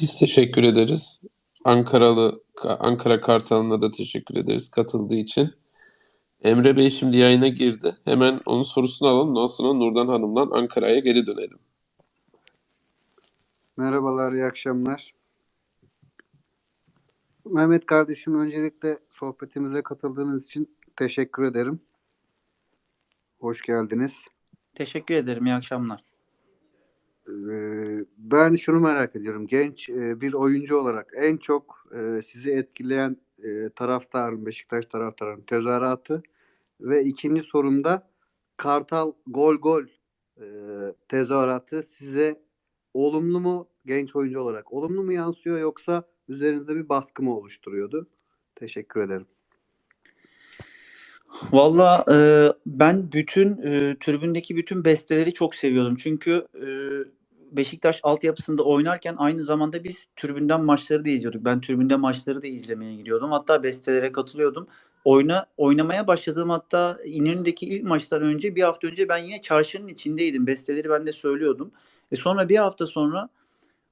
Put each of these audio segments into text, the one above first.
Biz teşekkür ederiz. Ankaralı Ankara Kartalı'na da teşekkür ederiz katıldığı için. Emre Bey şimdi yayına girdi. Hemen onun sorusunu alalım. Ondan sonra Nurdan Hanım'dan Ankara'ya geri dönelim. Merhabalar, iyi akşamlar. Mehmet kardeşim öncelikle sohbetimize katıldığınız için teşekkür ederim. Hoş geldiniz. Teşekkür ederim. İyi akşamlar. Ee, Ben şunu merak ediyorum. Genç e, bir oyuncu olarak en çok e, sizi etkileyen e, taraftarın, Beşiktaş taraftarının tezahüratı ve ikinci sorumda Kartal gol gol e, tezahüratı size olumlu mu genç oyuncu olarak olumlu mu yansıyor yoksa üzerinizde bir baskı mı oluşturuyordu? Teşekkür ederim. Valla e, ben bütün e, tribündeki bütün besteleri çok seviyordum. Çünkü e, Beşiktaş altyapısında oynarken aynı zamanda biz tribünden maçları da izliyorduk. Ben tribünde maçları da izlemeye gidiyordum. Hatta bestelere katılıyordum. Oyna oynamaya başladığım hatta İnönü'ndeki ilk maçtan önce bir hafta önce ben yine çarşının içindeydim. Besteleri ben de söylüyordum. E sonra bir hafta sonra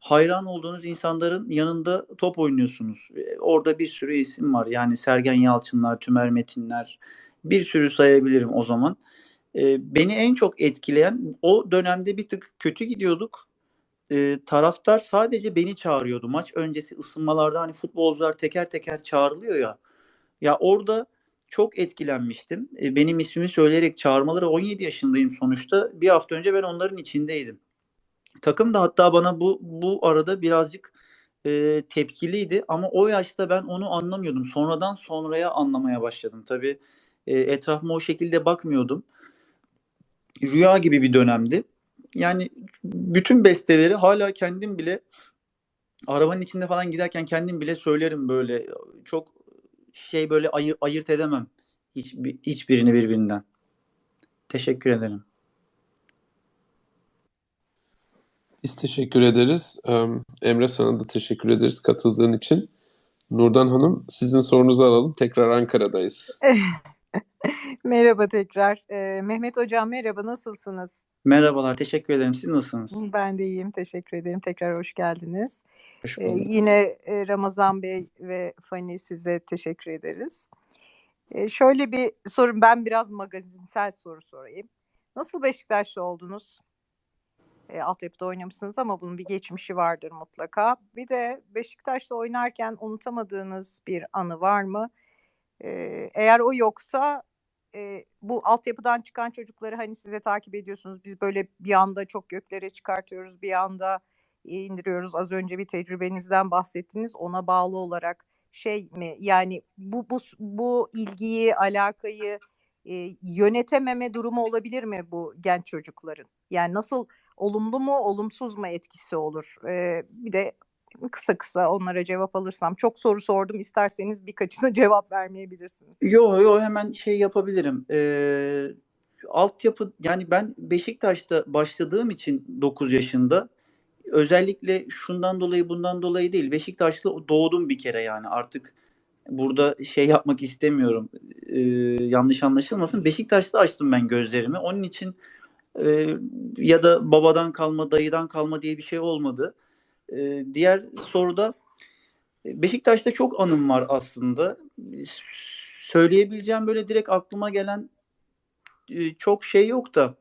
hayran olduğunuz insanların yanında top oynuyorsunuz. E, orada bir sürü isim var. Yani Sergen Yalçınlar, Tümer Metinler, bir sürü sayabilirim o zaman. E, beni en çok etkileyen o dönemde bir tık kötü gidiyorduk. E, taraftar sadece beni çağırıyordu. Maç öncesi ısınmalarda hani futbolcular teker teker çağrılıyor ya. Ya orada çok etkilenmiştim. E, benim ismimi söyleyerek çağırmaları 17 yaşındayım sonuçta. Bir hafta önce ben onların içindeydim. Takım da hatta bana bu bu arada birazcık e, tepkiliydi ama o yaşta ben onu anlamıyordum. Sonradan sonraya anlamaya başladım. Tabii e, etrafıma o şekilde bakmıyordum. Rüya gibi bir dönemdi. Yani bütün besteleri hala kendim bile arabanın içinde falan giderken kendim bile söylerim böyle. Çok şey böyle ayır, ayırt edemem hiç, hiçbirini birbirinden. Teşekkür ederim. Biz teşekkür ederiz. Emre sana da teşekkür ederiz katıldığın için. Nurdan Hanım sizin sorunuzu alalım. Tekrar Ankara'dayız. merhaba tekrar. Ee, Mehmet Hocam merhaba nasılsınız? Merhabalar teşekkür ederim. Siz nasılsınız? Ben de iyiyim teşekkür ederim. Tekrar hoş geldiniz. Hoş ee, yine Ramazan Bey ve Fani size teşekkür ederiz. Ee, şöyle bir sorun ben biraz magazinsel soru sorayım. Nasıl Beşiktaşlı oldunuz? E, altyapıda oynamışsınız ama bunun bir geçmişi vardır mutlaka. Bir de Beşiktaş'ta oynarken unutamadığınız bir anı var mı? Eğer o yoksa e, bu altyapıdan çıkan çocukları hani size takip ediyorsunuz. Biz böyle bir anda çok göklere çıkartıyoruz, bir anda indiriyoruz. Az önce bir tecrübenizden bahsettiniz. Ona bağlı olarak şey mi? Yani bu bu bu ilgiyi, alakayı e, yönetememe durumu olabilir mi bu genç çocukların? Yani nasıl olumlu mu, olumsuz mu etkisi olur? E, bir de kısa kısa onlara cevap alırsam. Çok soru sordum. İsterseniz birkaçına cevap vermeyebilirsiniz. Yo yo hemen şey yapabilirim. Ee, altyapı yani ben Beşiktaş'ta başladığım için 9 yaşında özellikle şundan dolayı bundan dolayı değil. Beşiktaşlı doğdum bir kere yani artık burada şey yapmak istemiyorum. Ee, yanlış anlaşılmasın. Beşiktaş'ta açtım ben gözlerimi. Onun için ya da babadan kalma, dayıdan kalma diye bir şey olmadı. E, diğer soruda Beşiktaş'ta çok anım var aslında. Söyleyebileceğim böyle direkt aklıma gelen e, çok şey yok da.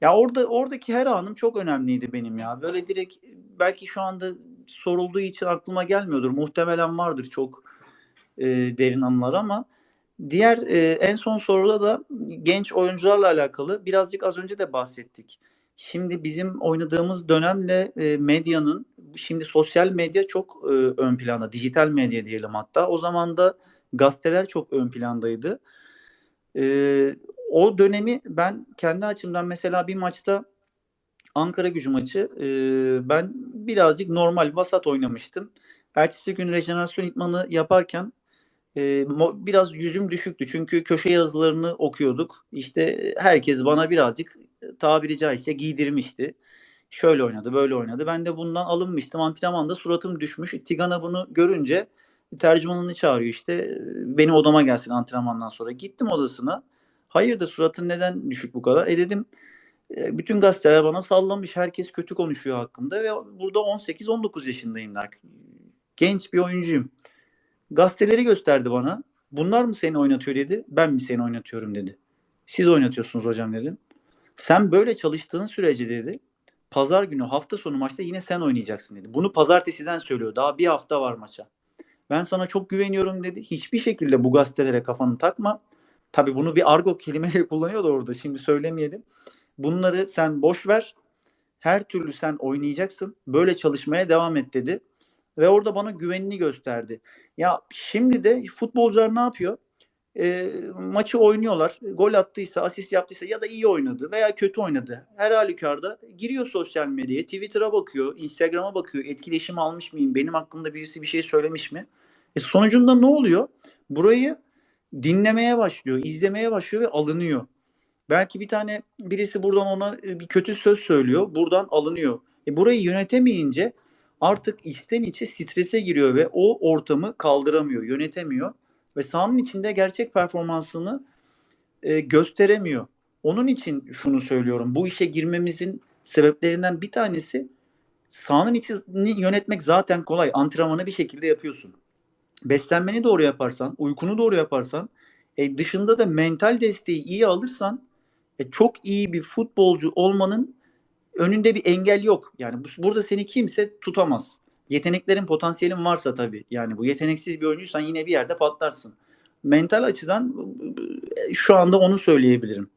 Ya orada oradaki her anım çok önemliydi benim ya. Böyle direkt belki şu anda sorulduğu için aklıma gelmiyordur. Muhtemelen vardır çok e, derin anılar ama diğer e, en son soruda da genç oyuncularla alakalı birazcık az önce de bahsettik. Şimdi bizim oynadığımız dönemle e, medyanın şimdi sosyal medya çok e, ön planda, dijital medya diyelim hatta. O zaman da gazeteler çok ön plandaydı. E, o dönemi ben kendi açımdan mesela bir maçta Ankara gücü maçı e, ben birazcık normal vasat oynamıştım. Ertesi gün rejenerasyon itmanı yaparken e, biraz yüzüm düşüktü. Çünkü köşe yazılarını okuyorduk. İşte herkes bana birazcık tabiri caizse giydirmişti. Şöyle oynadı, böyle oynadı. Ben de bundan alınmıştım. Antrenmanda suratım düşmüş. Tigana bunu görünce tercümanını çağırıyor işte. Benim odama gelsin antrenmandan sonra. Gittim odasına. Hayırdır suratın neden düşük bu kadar? E dedim bütün gazeteler bana sallamış. Herkes kötü konuşuyor hakkımda ve burada 18-19 yaşındayım. Genç bir oyuncuyum. Gazeteleri gösterdi bana. Bunlar mı seni oynatıyor dedi. Ben mi seni oynatıyorum dedi. Siz oynatıyorsunuz hocam dedim. Sen böyle çalıştığın sürece dedi. Pazar günü hafta sonu maçta yine sen oynayacaksın dedi. Bunu pazartesiden söylüyor. Daha bir hafta var maça. Ben sana çok güveniyorum dedi. Hiçbir şekilde bu gazetelere kafanı takma. Tabii bunu bir argo kelimeyle kullanıyor da orada. Şimdi söylemeyelim. Bunları sen boş ver. Her türlü sen oynayacaksın. Böyle çalışmaya devam et dedi. Ve orada bana güvenini gösterdi. Ya şimdi de futbolcular ne yapıyor? E, maçı oynuyorlar. Gol attıysa, asist yaptıysa ya da iyi oynadı veya kötü oynadı. Her halükarda giriyor sosyal medyaya, Twitter'a bakıyor, Instagram'a bakıyor. Etkileşim almış mıyım? Benim hakkımda birisi bir şey söylemiş mi? E sonucunda ne oluyor? Burayı dinlemeye başlıyor, izlemeye başlıyor ve alınıyor. Belki bir tane birisi buradan ona e, bir kötü söz söylüyor, buradan alınıyor. E burayı yönetemeyince artık içten içe strese giriyor ve o ortamı kaldıramıyor, yönetemiyor ve sahanın içinde gerçek performansını e, gösteremiyor. Onun için şunu söylüyorum. Bu işe girmemizin sebeplerinden bir tanesi sahanın içini yönetmek zaten kolay. Antrenmanı bir şekilde yapıyorsun. Beslenmeni doğru yaparsan, uykunu doğru yaparsan, e, dışında da mental desteği iyi alırsan e, çok iyi bir futbolcu olmanın önünde bir engel yok. Yani bu, burada seni kimse tutamaz. Yeteneklerin, potansiyelin varsa tabii. Yani bu yeteneksiz bir oyuncuysan yine bir yerde patlarsın. Mental açıdan e, şu anda onu söyleyebilirim.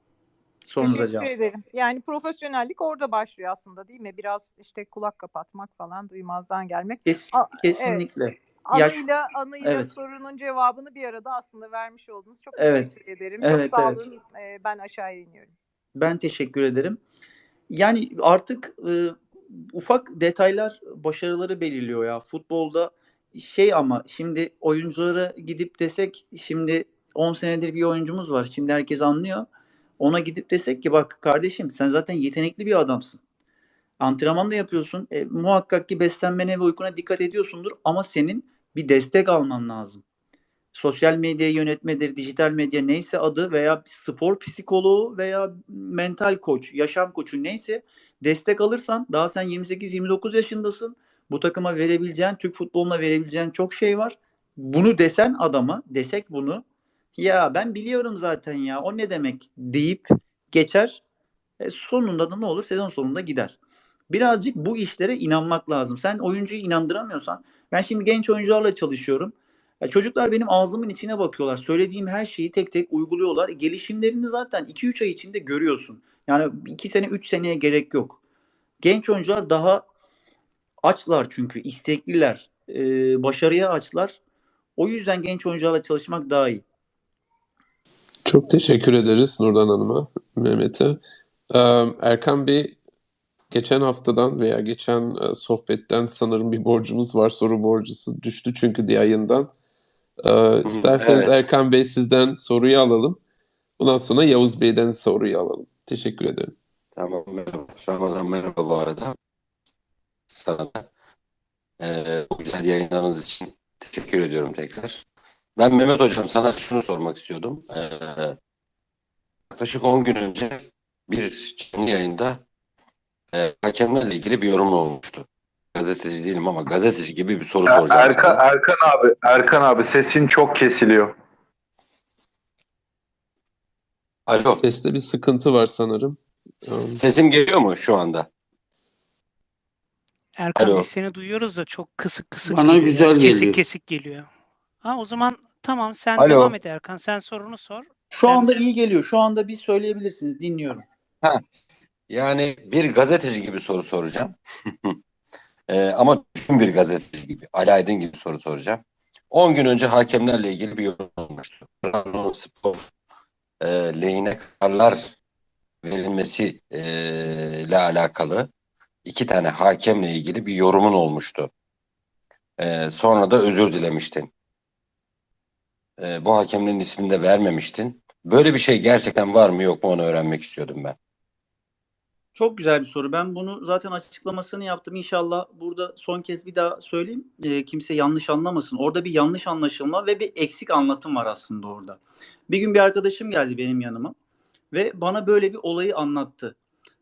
Sorunuza Teşekkür cevap. ederim. Yani profesyonellik orada başlıyor aslında değil mi? Biraz işte kulak kapatmak falan, duymazdan gelmek. Kes, A- evet. kesinlikle. Ya şu- Anıyla, anıyla Evet. sorunun cevabını bir arada aslında vermiş oldunuz. Çok Evet. teşekkür ederim. Evet, Çok sağ evet. olun. Ee, ben aşağıya iniyorum. Ben teşekkür ederim. Yani artık e, ufak detaylar başarıları belirliyor ya. Futbolda şey ama şimdi oyunculara gidip desek şimdi 10 senedir bir oyuncumuz var. Şimdi herkes anlıyor. Ona gidip desek ki bak kardeşim sen zaten yetenekli bir adamsın. Antrenman da yapıyorsun. E, muhakkak ki beslenmene ve uykuna dikkat ediyorsundur ama senin bir destek alman lazım. Sosyal medyayı yönetmedir, dijital medya neyse adı veya spor psikoloğu veya mental koç, yaşam koçu neyse destek alırsan daha sen 28-29 yaşındasın. Bu takıma verebileceğin, Türk futboluna verebileceğin çok şey var. Bunu desen adama, desek bunu ya ben biliyorum zaten ya o ne demek deyip geçer. E, sonunda da ne olur? Sezon sonunda gider. Birazcık bu işlere inanmak lazım. Sen oyuncuyu inandıramıyorsan ben şimdi genç oyuncularla çalışıyorum. Ya çocuklar benim ağzımın içine bakıyorlar. Söylediğim her şeyi tek tek uyguluyorlar. Gelişimlerini zaten 2-3 ay içinde görüyorsun. Yani 2 sene 3 seneye gerek yok. Genç oyuncular daha açlar çünkü istekliler. Ee, başarıya açlar. O yüzden genç oyuncularla çalışmak daha iyi. Çok teşekkür ederiz Nurdan Hanım'a, Mehmet'e. Ee, Erkan Bey, geçen haftadan veya geçen e, sohbetten sanırım bir borcumuz var. Soru borcusu düştü çünkü yayından. Ee, isterseniz evet. Erkan Bey sizden soruyu alalım. Bundan sonra Yavuz Bey'den soruyu alalım. Teşekkür ederim. Tamam merhaba. Ramazan merhaba bu arada. Sana da eee, bu güzel yayınlarınız için teşekkür ediyorum tekrar. Ben Mehmet Hocam sana şunu sormak istiyordum. Eee, yaklaşık 10 gün önce bir canlı yayında eee, hakemlerle ilgili bir yorum olmuştu. Gazeteci değilim ama gazeteci gibi bir soru soracağım Erkan, sana. Erkan abi, Erkan abi sesin çok kesiliyor. Alo, Seste bir sıkıntı var sanırım. Ee, sesim geliyor mu şu anda? Erkan Alo. biz seni duyuyoruz da çok kısık kısık Bana geliyor. güzel Kesik geliyor. kesik geliyor. Ha o zaman tamam sen Alo. devam et Erkan. Sen sorunu sor. Şu Sen- anda iyi geliyor. Şu anda bir söyleyebilirsiniz. Dinliyorum. Yani bir gazeteci gibi soru soracağım. Ee, ama bütün bir gazeteci gibi, Ali Aydın gibi soru soracağım. 10 gün önce hakemlerle ilgili bir yorum olmuştu. Trabzonspor e, lehine kararlar verilmesi e, ile alakalı iki tane hakemle ilgili bir yorumun olmuştu. E, sonra da özür dilemiştin. E, bu hakemlerin ismini de vermemiştin. Böyle bir şey gerçekten var mı yok mu onu öğrenmek istiyordum ben. Çok güzel bir soru. Ben bunu zaten açıklamasını yaptım. İnşallah burada son kez bir daha söyleyeyim. Ee, kimse yanlış anlamasın. Orada bir yanlış anlaşılma ve bir eksik anlatım var aslında orada. Bir gün bir arkadaşım geldi benim yanıma ve bana böyle bir olayı anlattı.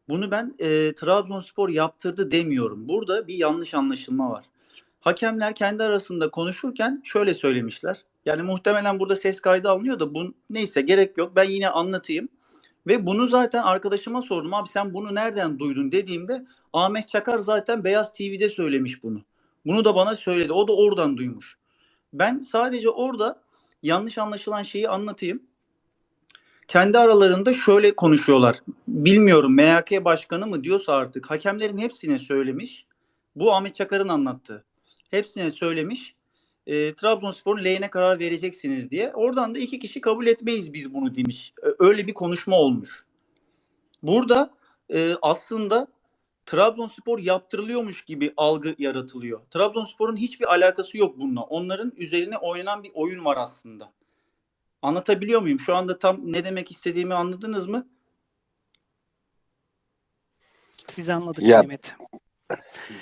Bunu ben e, Trabzonspor yaptırdı demiyorum. Burada bir yanlış anlaşılma var. Hakemler kendi arasında konuşurken şöyle söylemişler. Yani muhtemelen burada ses kaydı alınıyor da bu neyse gerek yok. Ben yine anlatayım. Ve bunu zaten arkadaşıma sordum. Abi sen bunu nereden duydun dediğimde Ahmet Çakar zaten Beyaz TV'de söylemiş bunu. Bunu da bana söyledi. O da oradan duymuş. Ben sadece orada yanlış anlaşılan şeyi anlatayım. Kendi aralarında şöyle konuşuyorlar. Bilmiyorum MHK başkanı mı diyorsa artık hakemlerin hepsine söylemiş. Bu Ahmet Çakar'ın anlattığı. Hepsine söylemiş. E, Trabzonspor'un lehine karar vereceksiniz diye. Oradan da iki kişi kabul etmeyiz biz bunu demiş. Öyle bir konuşma olmuş. Burada e, aslında Trabzonspor yaptırılıyormuş gibi algı yaratılıyor. Trabzonspor'un hiçbir alakası yok bununla. Onların üzerine oynanan bir oyun var aslında. Anlatabiliyor muyum? Şu anda tam ne demek istediğimi anladınız mı? Biz anladık Ya- Mehmet.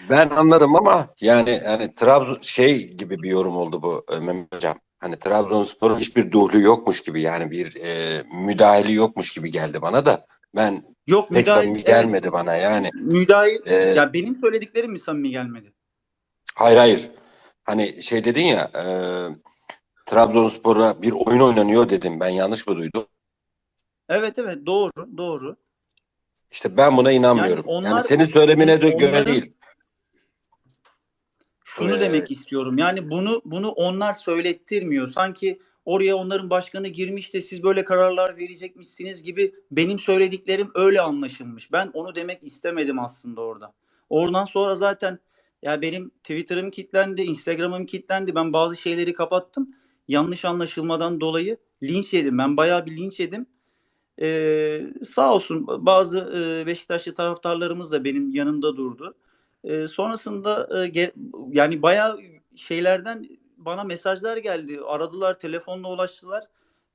Ben anladım ama yani yani Trabzon şey gibi bir yorum oldu bu e, Mehmet Hocam. Hani Trabzonspor'un hiçbir duhlu yokmuş gibi yani bir e, müdahili yokmuş gibi geldi bana da ben Yok pek müdahil- samimi evet, gelmedi bana yani. müdahil E, ya benim söylediklerim mi samimi gelmedi? Hayır hayır. Hani şey dedin ya e, Trabzonspor'a bir oyun oynanıyor dedim. Ben yanlış mı duydum? Evet evet doğru doğru. İşte ben buna inanmıyorum. Yani Yani, onlar- senin söylemine de göre değil. Şunu Ee, demek istiyorum. Yani bunu bunu onlar söylettirmiyor. Sanki oraya onların başkanı girmiş de siz böyle kararlar verecekmişsiniz gibi benim söylediklerim öyle anlaşılmış. Ben onu demek istemedim aslında orada. Oradan sonra zaten ya benim Twitter'ım kilitlendi, Instagram'ım kilitlendi. Ben bazı şeyleri kapattım. Yanlış anlaşılmadan dolayı linç yedim. Ben bayağı bir linç yedim. Ee, sağ olsun bazı e, Beşiktaşlı taraftarlarımız da benim yanımda durdu. Ee, sonrasında e, ge- yani bayağı şeylerden bana mesajlar geldi. Aradılar, telefonla ulaştılar.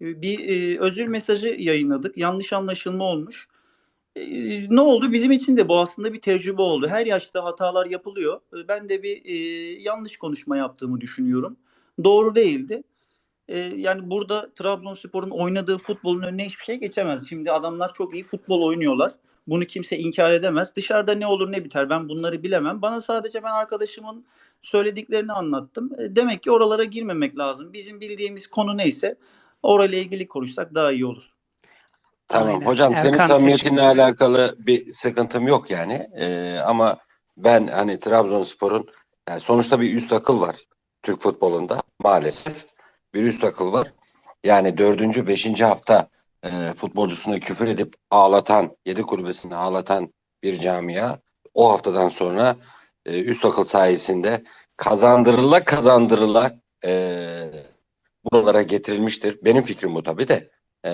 Ee, Bir e, özür mesajı yayınladık. Yanlış anlaşılma olmuş. Ee, ne oldu? Bizim için de bu aslında bir tecrübe oldu. Her yaşta hatalar yapılıyor. Ee, Ben de bir e, yanlış konuşma yaptığımı düşünüyorum. Doğru değildi. Ee, yani burada Trabzonspor'un oynadığı futbolun önüne hiçbir şey geçemez. Şimdi adamlar çok iyi futbol oynuyorlar. Bunu kimse inkar edemez. Dışarıda ne olur ne biter ben bunları bilemem. Bana sadece ben arkadaşımın söylediklerini anlattım. E, Demek ki oralara girmemek lazım. Bizim bildiğimiz konu neyse orayla ilgili konuşsak daha iyi olur. Tamam Aynen. hocam senin Erkan, samimiyetinle teşekkür- alakalı bir sıkıntım yok yani. Ee, ama ben hani Trabzonspor'un yani sonuçta bir üst akıl var Türk futbolunda maalesef bir üst akıl var. Yani dördüncü, beşinci hafta e, futbolcusuna küfür edip ağlatan, yedi kulübesinde ağlatan bir camia o haftadan sonra e, üst akıl sayesinde kazandırıla kazandırıla e, buralara getirilmiştir. Benim fikrim bu tabii de. E,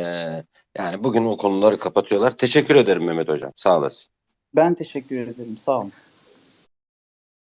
yani bugün o konuları kapatıyorlar. Teşekkür ederim Mehmet Hocam. Sağ olasın. Ben teşekkür ederim. Sağ olun.